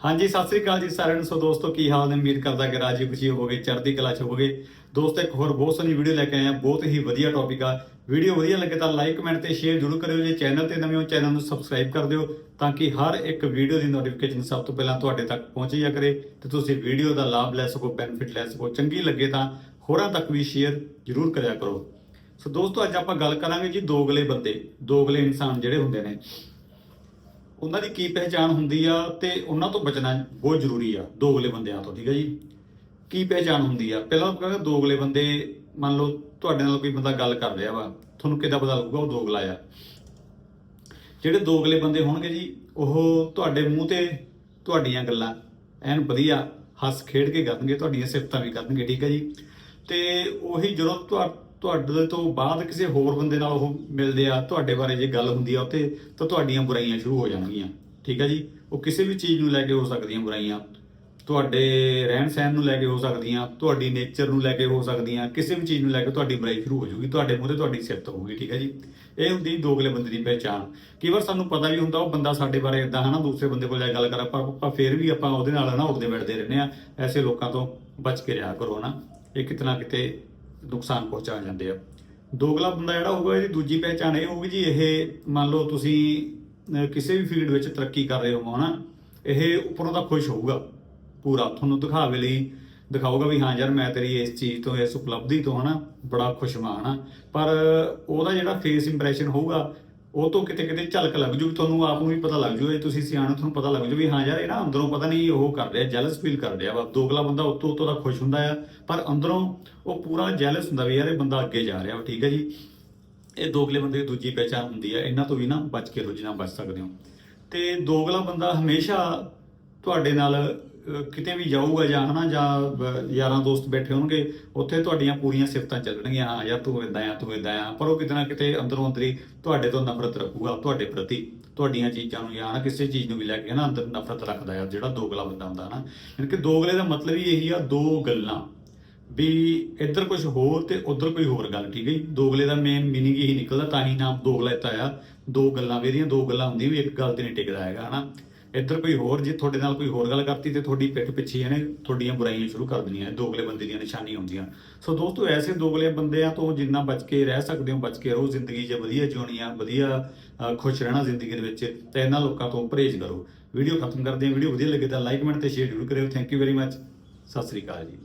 ਹਾਂਜੀ, ਸਤਿ ਸ੍ਰੀ ਅਕਾਲ ਜੀ ਸਾਰਿਆਂ ਨੂੰ। ਸੋ ਦੋਸਤੋ, ਕੀ ਹਾਲ ਨੇ? ਉਮੀਦ ਕਰਦਾ ਕਿ ਰਾਜੀ ਖੁਸ਼ੀ ਹੋਵੋਗੇ, ਚੜ੍ਹਦੀ ਕਲਾ ਚ ਹੋਵੋਗੇ। ਦੋਸਤੋ, ਇੱਕ ਹੋਰ ਬਹੁਤ ਸੋਹਣੀ ਵੀਡੀਓ ਲੈ ਕੇ ਆਏ ਆ ਬਹੁਤ ਹੀ ਵਧੀਆ ਟੌਪਿਕ ਆ। ਵੀਡੀਓ ਵਧੀਆ ਲੱਗੇ ਤਾਂ ਲਾਈਕ ਕਮੈਂਟ ਤੇ ਸ਼ੇਅਰ ਜ਼ਰੂਰ ਕਰਿਓ। ਜੇ ਚੈਨਲ ਤੇ ਨਵੇਂ ਹੋ ਚੈਨਲ ਨੂੰ ਸਬਸਕ੍ਰਾਈਬ ਕਰ ਦਿਓ ਤਾਂ ਕਿ ਹਰ ਇੱਕ ਵੀਡੀਓ ਦੀ ਨੋਟੀਫਿਕੇਸ਼ਨ ਸਭ ਤੋਂ ਪਹਿਲਾਂ ਤੁਹਾਡੇ ਤੱਕ ਪਹੁੰਚ ਜਾ ਕਰੇ ਤੇ ਤੁਸੀਂ ਵੀਡੀਓ ਦਾ ਲਾਭ ਲੈ ਸਕੋ ਬੈਨੀਫਿਟ ਲੈ ਸਕੋ। ਚੰਗੀ ਲੱਗੇ ਤਾਂ ਹੋਰਾਂ ਤੱਕ ਵੀ ਸ਼ੇਅਰ ਜ਼ਰੂਰ ਕਰਿਆ ਕਰੋ। ਸੋ ਦੋਸਤੋ, ਅੱਜ ਆਪਾਂ ਗੱਲ ਕਰਾਂਗੇ ਜੀ ਦੋਗਲੇ ਬੰਦੇ, ਦੋਗਲੇ ਇਨਸਾਨ ਜਿਹੜੇ ਹੁੰਦੇ ਨੇ। ਉਹਨਾਂ ਦੀ ਕੀ ਪਹਿਚਾਣ ਹੁੰਦੀ ਆ ਤੇ ਉਹਨਾਂ ਤੋਂ ਬਚਣਾ ਬਹੁਤ ਜ਼ਰੂਰੀ ਆ ਦੋਗਲੇ ਬੰਦਿਆਂ ਤੋਂ, ਠੀਕ ਆ ਜੀ? ਕੀ ਪਹਿਚਾਣ ਹੁੰਦੀ ਆ? ਪਹਿਲਾਂ ਆਪਾਂ ਕਹਿੰਦੇ ਦੋਗਲੇ ਬੰਦੇ, ਮੰਨ ਲਓ ਤੁਹਾਡੇ ਨਾਲ ਕੋਈ ਬੰਦਾ ਗੱਲ ਕਰ ਰਿਹਾ ਵਾ, ਤੁਹਾਨੂੰ ਕਿੱਦਾਂ ਪਤਾ ਲੱਗੂਗਾ ਉਹ ਦੋਗਲਾ ਆ? ਜਿਹੜੇ ਦੋਗਲੇ ਬੰਦੇ ਹੋਣਗੇ ਜੀ, ਉਹ ਤੁਹਾਡੇ ਮੂੰਹ ਤੇ ਤੁਹਾਡੀਆਂ ਗੱਲਾਂ, ਐਨ ਵਧੀਆ ਹੱਸ ਖੇਡ ਕੇ ਕਰਨਗੇ, ਤੁਹਾਡੀਆਂ ਸਿਫਤਾਂ ਵੀ ਕਰਨਗੇ, ਠੀਕ ਆ ਜੀ? ਤੇ ਉਹੀ ਜਦੋਂ ਤੁਹਾ- ਤੁਹਾਡੇ ਤੋਂ ਬਾਅਦ ਕਿਸੇ ਹੋਰ ਬੰਦੇ ਨਾਲ ਉਹ ਮਿਲਦੇ ਆ, ਤੁਹਾਡੇ ਬਾਰੇ ਜੇ ਗੱਲ ਹੁੰਦੀ ਆ ਉੱਥੇ, ਤਾਂ ਤੁਹਾਡੀਆਂ ਬੁਰਾਈਆਂ ਸ਼ੁਰੂ ਹੋ ਜਾਣਗੀਆਂ। ਠੀਕ ਹੈ ਜੀ? ਉਹ ਕਿਸੇ ਵੀ ਚੀਜ਼ ਨੂੰ ਲੈ ਕੇ ਹੋ ਸਕਦੀਆਂ ਬੁਰਾਈਆਂ। ਤੁਹਾਡੇ ਰਹਿਣ ਸਹਿਣ ਨੂੰ ਲੈ ਕੇ ਹੋ ਸਕਦੀਆਂ, ਤੁਹਾਡੀ ਨੇਚਰ ਨੂੰ ਲੈ ਕੇ ਹੋ ਸਕਦੀਆਂ, ਕਿਸੇ ਵੀ ਚੀਜ਼ ਨੂੰ ਲੈ ਕੇ ਤੁਹਾਡੀ ਬੁਰਾਈ ਸ਼ੁਰੂ ਹੋ ਜਾਊਗੀ, ਤੁਹਾਡੇ ਮੂਹਰੇ ਤੁਹਾਡੀ ਸਿਫਤ ਹੋਊਗੀ, ਠੀਕ ਹੈ ਜੀ? ਇਹ ਹੁੰਦੀ ਦੋਗਲੇ ਬੰਦੇ ਦੀ ਪਹਿਚਾਣ। ਕਈ ਵਾਰ ਸਾਨੂੰ ਪਤਾ ਵੀ ਹੁੰਦਾ, ਉਹ ਬੰਦਾ ਸਾਡੇ ਬਾਰੇ ਇਦਾਂ ਹਨਾ, ਦੂਸਰੇ ਬੰਦੇ ਕੋਲ ਜਾ ਕੇ ਗੱਲ ਕਰਾਂ ਪਰ ਆਪਾਂ ਫੇਰ ਵੀ ਆਪਾਂ ਉਹਦੇ ਨਾਲ ਨਾ ਉੱਠਦੇ ਬੈਠਦੇ ਰਹਿੰਦੇ ਆ। ਐਸੇ ਲੋਕਾਂ ਤੋਂ ਬਚ ਕੇ ਰਿਹਾ ਕਰੋ ਨਾ ਇਹ ਕਿਤਨਾ ਕਿਤੇ ਨੁਕਸਾਨ ਪਹੁੰਚਾ ਜਾਂਦੇ ਆ। ਦੋਗਲਾ ਬੰਦਾ ਜਿਹੜਾ ਹੋਊਗਾ, ਇਹਦੀ ਦੂਜੀ ਪਹਿਚਾਣ ਇਹ ਹੋਊਗੀ ਜੀ, ਇਹ ਮੰਨ ਲਓ ਤੁਸੀਂ ਕਿਸੇ ਵੀ ਫੀਲਡ ਵਿੱਚ ਤਰੱਕੀ ਕਰ ਰਹੇ ਹੋ ਹਨਾ? ਇਹ ਉੱਪਰੋਂ ਤਾਂ ਖੁਸ਼ ਹੋਊਗਾ, ਪੂਰਾ। ਤੁਹਾਨੂੰ ਦਿਖਾਵੇ ਲਈ ਦਿਖਾਊਗਾ ਵੀ ਹਾਂ ਯਾਰ, ਮੈਂ ਤੇਰੀ ਇਸ ਚੀਜ਼ ਤੋਂ, ਇਸ ਉਪਲਬਧੀ ਤੋਂ, ਹਨਾ, ਬੜਾ ਖੁਸ਼ ਹਾਂ ਹਨਾ? ਪਰ ਉਹਦਾ ਜਿਹੜਾ ਫੇਸ ਇੰਪ੍ਰੈਸ਼ਨ ਹੋਊਗਾ ਉਹ ਤੋਂ ਕਿਤੇ ਕਿਤੇ ਝਲਕ ਲੱਗ ਜੂ ਤੁਹਾਨੂੰ ਆਪ ਨੂੰ ਵੀ ਪਤਾ ਲੱਗ ਜੂ ਇਹ ਤੁਸੀਂ ਸਿਆਣੇ ਹੋ, ਤੁਹਾਨੂੰ ਪਤਾ ਲੱਗ ਜੂ ਵੀ ਹਾਂ ਯਾਰ ਇਹ ਨਾ ਅੰਦਰੋਂ ਪਤਾ ਨਹੀਂ ਉਹ ਕਰ ਰਿਹਾ ਜੈਲਸ ਫੀਲ ਕਰ ਰਿਹਾ ਵਾ। ਦੋਗਲਾ ਬੰਦਾ ਉੱਤੋਂ ਉੱਤੋਂ ਦਾ ਖੁਸ਼ ਹੁੰਦਾ ਆ ਪਰ ਅੰਦਰੋਂ ਉਹ ਪੂਰਾ ਜੈਲਸ ਹੁੰਦਾ ਵੀ ਯਾਰ ਇਹ ਬੰਦਾ ਅੱਗੇ ਜਾ ਰਿਹਾ ਵਾ ਠੀਕ ਹੈ ਜੀ? ਇਹ ਦੋਗਲੇ ਬੰਦੇ ਦੀ ਦੂਜੀ ਪਹਿਚਾਣ ਹੁੰਦੀ ਹੈ ਇਹਨਾਂ ਤੋਂ ਵੀ ਨਾ ਬਚ ਕੇ ਰੋਜ਼ ਬਚ ਸਕਦੇ ਹੋ। ਤੇ ਦੋਗਲਾ ਬੰਦਾ ਹਮੇਸ਼ਾ ਤੁਹਾਡੇ ਨਾਲ ਕਿਤੇ ਵੀ ਜਾਊਗਾ ਜਾਂ ਹਨਾ, ਜਾਂ ਯਾਰਾਂ ਦੋਸਤ ਬੈਠੇ ਹੋਣਗੇ, ਉੱਥੇ ਤੁਹਾਡੀਆਂ ਪੂਰੀਆਂ ਸਿਫਤਾਂ ਚੱਲਣਗੀਆਂ, ਹਾਂ, ਯਾਰ ਤੂੰ ਇਦਾਂ ਆ, ਤੂੰ ਇਦਾਂ ਆ, ਪਰ ਉਹ ਕਿਤੇ ਨਾ ਕਿਤੇ ਅੰਦਰੋਂ ਅੰਦਰੀ ਤੁਹਾਡੇ ਤੋਂ ਨਫ਼ਰਤ ਰੱਖੂਗਾ, ਤੁਹਾਡੇ ਪ੍ਰਤੀ, ਤੁਹਾਡੀਆਂ ਚੀਜ਼ਾਂ ਨੂੰ ਜਾਂ ਨਾ ਕਿਸੇ ਚੀਜ਼ ਨੂੰ ਵੀ ਲੈ ਕੇ ਨਾ ਅੰਦਰ ਨਫ਼ਰਤ ਰੱਖਦਾ ਆ, ਜਿਹੜਾ ਦੋਗਲਾ ਬੰਦਾ ਹੁੰਦਾ ਨਾ ਯਾਨੀ ਕਿ ਦੋਗਲੇ ਦਾ ਮਤਲਬ ਹੀ ਇਹੀ ਆ, ਦੋ ਗੱਲਾਂ। ਵੀ ਇੱਧਰ ਕੁਝ ਹੋਰ ਤੇ ਉੱਧਰ ਕੋਈ ਹੋਰ ਗੱਲ, ਠੀਕ ਹੈ ਜੀ? ਦੋਗਲੇ ਦਾ ਮੇਨ ਮੀਨਿੰਗ ਇਹੀ ਨਿਕਲਦਾ, ਤਾਂ ਹੀ ਨਾਮ ਦੋਗਲਾ ਦਿੱਤਾ ਆ ਦੋ ਗੱਲਾਂ ਵੀ ਦੋ ਗੱਲਾਂ ਹੁੰਦੀਆਂ ਵੀ ਇੱਕ ਗੱਲ ਤੇ ਨਹੀਂ ਟਿਕਦਾ ਹੈਗਾ, ਹਨਾ। ਇੱਧਰ ਕੋਈ ਹੋਰ, ਜੇ ਤੁਹਾਡੇ ਨਾਲ ਕੋਈ ਹੋਰ ਗੱਲ ਕਰਤੀ ਤੇ ਤੁਹਾਡੀ ਪਿੱਠ ਪਿੱਛੇ ਇਹਨੇ ਤੁਹਾਡੀਆਂ ਬੁਰਾਈਆਂ ਸ਼ੁਰੂ ਕਰ ਦੇਣੀਆਂ ਦੋਗਲੇ ਬੰਦੇ ਦੀਆਂ ਨਿਸ਼ਾਨੀਆਂ ਹੁੰਦੀਆਂ। ਸੋ ਦੋਸਤੋ, ਐਸੇ ਦੋਗਲੇ ਬੰਦਿਆਂ ਤੋਂ ਜਿੰਨਾ ਬਚ ਕੇ ਰਹਿ ਸਕਦੇ ਹੋ, ਬਚ ਕੇ ਰਹੋ, ਜ਼ਿੰਦਗੀ ਜੇ ਵਧੀਆ ਜਿਉਣੀ ਆ, ਵਧੀਆ ਖੁਸ਼ ਰਹਿਣਾ ਜ਼ਿੰਦਗੀ ਦੇ ਵਿੱਚ, ਤਾਂ ਇਹਨਾਂ ਲੋਕਾਂ ਤੋਂ ਪਰਹੇਜ਼ ਕਰੋ। ਵੀਡੀਓ ਖਤਮ ਕਰਦੇ ਹਾਂ, ਵੀਡੀਓ ਵਧੀਆ ਲੱਗੇ ਤਾਂ ਲਾਈਕ, ਕਮੈਂਟ ਤੇ ਸ਼ੇਅਰ ਜ਼ਰੂਰ ਕਰਿਓ। Thank you very much Sat Sri ਅਕਾਲ ਜੀ।